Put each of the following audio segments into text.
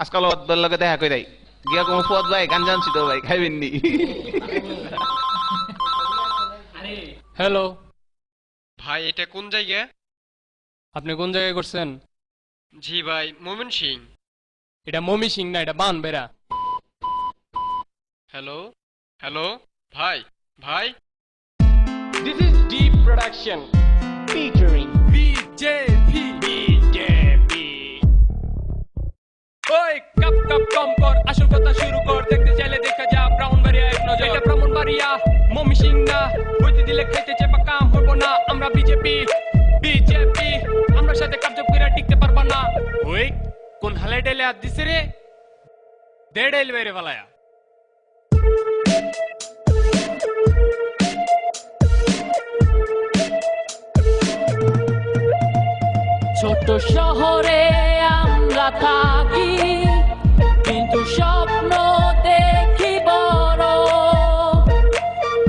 আজকাল অদ্দর লগে দেখা কই দেয় গিয়া কোনো পদ ভাই গান জানছি তো ভাই খাইবেন নি হ্যালো। ভাই এটা কোন জায়গা? আপনি কোন জায়গায় করছেন? জি ভাই মোমেন সিং। এটা মমি সিং না এটা বান বেড়া। হ্যালো? হ্যালো? ভাই ভাই? This is Deep Production কাপ কাপ, কম কর। আসল কথা শুরু কর। দেখতে চাইলে দেখা যা ব্রাউন বাড়িয়া এক নজর। এটা ব্রাহ্মণ বাড়িয়া মমি সিং না। হইতে দিলে খাইতে চেপা কাম হইব না। আমরা বিজেপি বিজেপি আমরা সাথে কার্য করে টিকতে পারবা না। ওই, কোন হালে ডেলে হাত দিছে রে? দে বেরে বালায়া ছোট শহরে আমরা থাকি, কিন্তু স্বপ্ন দেখি বড়।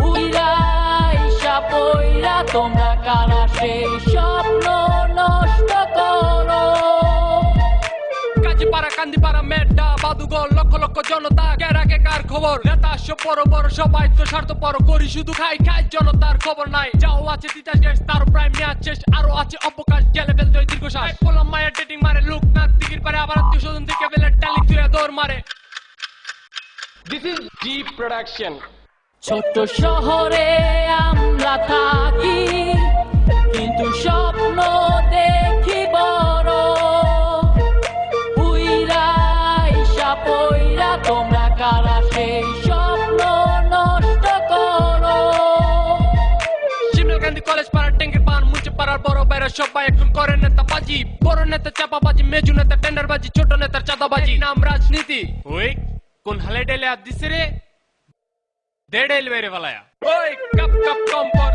উইরা পইরা, তোমরা কারা সেই স্বপ্ন নষ্ট করো? কাজী পাড়া কান্দি পাড়া মেড্ডা লক্ষ জনতা কেরাকে কার খবর? নেতা সব বড় বড় সবাই তো করি শুধু খাই খাই জনতার খবর নাই। যাও আছে তিতাস গ্যাস তার প্রাইম আরও আছে অবকাশ গেলে ফেলতে হয় দীর্ঘ শ্বাস পোলাম মায়ের ডেটিং মারে লোক না দিকির পারে আবার আত্মীয় স্বজন থেকে বেলে টালি তুলে দৌড় মারে। দিস ইজ ডিপ প্রোডাকশন ছোট শহরে আমরা থাকি। সিমলা গান্ধী কলেজ পাড়ার ট্যাঙ্কের পান মুছে পাড়ার বড় বাইরে সবাই এখন করে নেতা বাজি বড় নেতা চাপাবাজি মেজু নেতা টেন্ডার বাজি ছোট নেতার চাঁদাবাজি নাম রাজনীতি ওই কোন হালে ডেলে হাত দিছে রে দে ডেল বেরে বালায়া ওই কাপ কাপ কম কর